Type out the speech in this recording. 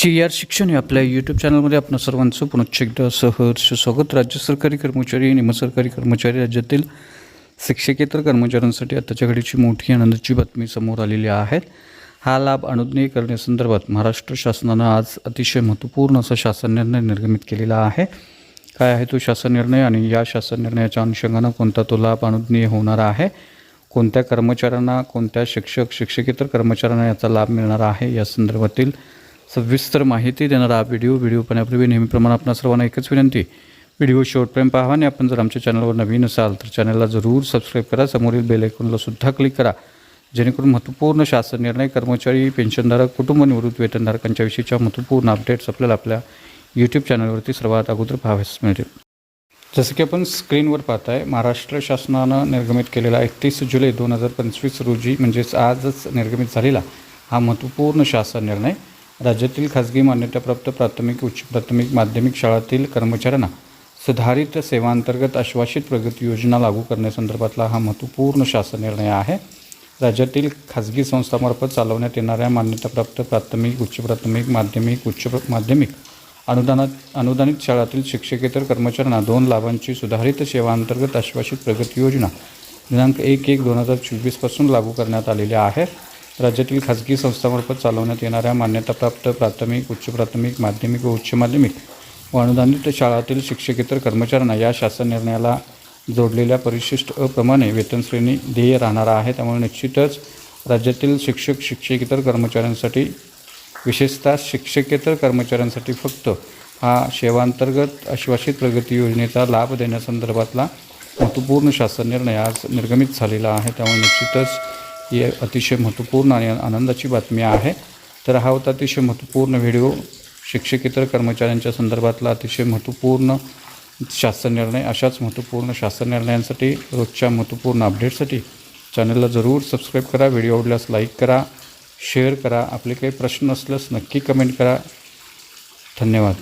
जी R शिक्षण हे आपल्या यूट्यूब चॅनलमध्ये आपणा सर्वांचं पुनश्च एकदा सहर्ष स्वागत. राज्य सरकारी कर्मचारी निमसरकारी कर्मचारी राज्यातील शिक्षकेतर कर्मचाऱ्यांसाठी आताच्या घडीची मोठी आनंदाची बातमी समोर आलेली आहे. हा लाभ अनुज्ञेय करण्यासंदर्भात महाराष्ट्र शासनानं आज अतिशय महत्त्वपूर्ण असा शासन निर्णय निर्गमित केलेला आहे. काय आहे तो शासन निर्णय? आणि या शासन निर्णयाच्या अनुषंगानं कोणता तो लाभ अनुज्ञेय होणार आहे? कोणत्या कर्मचाऱ्यांना कोणत्या शिक्षक शिक्षकेतर कर्मचाऱ्यांना याचा लाभ मिळणार आहे? या संदर्भातील सविस्तर माहिती देणारा हा व्हिडिओ व्हिडिओ पाहण्यापूर्वी नेहमीप्रमाणे आपणा सर्वांना एकच विनंती. व्हिडिओ शेवटपर्यंत पाहा आणि आपण जर आमच्या चॅनलवर नवीन असाल तर चॅनलला जरूर सबस्क्राईब करा. समोरील बेल आयकॉनला सुद्धा क्लिक करा. जेणेकरून महत्त्वपूर्ण शासन निर्णय कर्मचारी पेन्शनधारक कुटुंब निवृत्त वेतनधारकांच्या विषयीच्या महत्त्वपूर्ण अपडेट्स आपल्याला आपल्या यूट्यूब चॅनलवरती सर्वात अगोदर पाहाव्यास मिळतील. जसं की आपण स्क्रीनवर पाहताय महाराष्ट्र शासनानं निर्गमित केलेला एकतीस जुलै दोन हजार पंचवीस रोजी म्हणजेच आजच निर्गमित झालेला हा महत्त्वपूर्ण शासन निर्णय. राज्यातील खाजगी मान्यताप्राप्त प्राथमिक उच्च प्राथमिक माध्यमिक शाळातील कर्मचाऱ्यांना सुधारित सेवांतर्गत आश्वासित प्रगती योजना लागू करण्यासंदर्भातला हा महत्त्वपूर्ण शासन निर्णय आहे. राज्यातील खाजगी संस्थांमार्फत चालवण्यात येणाऱ्या मान्यताप्राप्त प्राथमिक उच्च प्राथमिक माध्यमिक उच्च माध्यमिक अनुदानात अनुदानित शाळातील शिक्षकेतर कर्मचाऱ्यांना दोन लाभांची सुधारित सेवांतर्गत आश्वासित प्रगती योजना दिनांक एक एक दोन हजार चोवीसपासून लागू करण्यात आलेल्या आहे. राज्यातील खाजगी संस्थांमार्फत चालवण्यात येणाऱ्या मान्यताप्राप्त प्राथमिक उच्च प्राथमिक माध्यमिक व उच्च माध्यमिक व अनुदानित शाळातील शिक्षकेतर कर्मचाऱ्यांना या शासन निर्णयाला जोडलेल्या परिशिष्ट अप्रमाणे वेतन श्रेणी ध्येय राहणार आहे. त्यामुळे निश्चितच राज्यातील शिक्षक शिक्षकेतर कर्मचाऱ्यांसाठी विशेषतः शिक्षकेतर कर्मचाऱ्यांसाठी फक्त हा सेवांतर्गत आश्वासित प्रगती योजनेचा लाभ देण्यासंदर्भातला महत्त्वपूर्ण शासन निर्णय आज निर्गमित झालेला आहे. त्यामुळे निश्चितच ही अतिशय महत्त्वपूर्ण आणि आनंदाची बातमी आहे. तर हा होता अतिशय महत्त्वपूर्ण व्हिडिओ. शिक्षकेतर कर्मचाऱ्यांच्या संदर्भातला अतिशय महत्त्वपूर्ण शासन निर्णय. अशाच महत्त्वपूर्ण शासन निर्णयांसाठी रोजच्या महत्त्वपूर्ण अपडेटसाठी चॅनलला जरूर सबस्क्राईब करा व्हिडिओ आवडल्यास लाईक करा शेअर करा. आपले काही प्रश्न असल्यास नक्की कमेंट करा. धन्यवाद.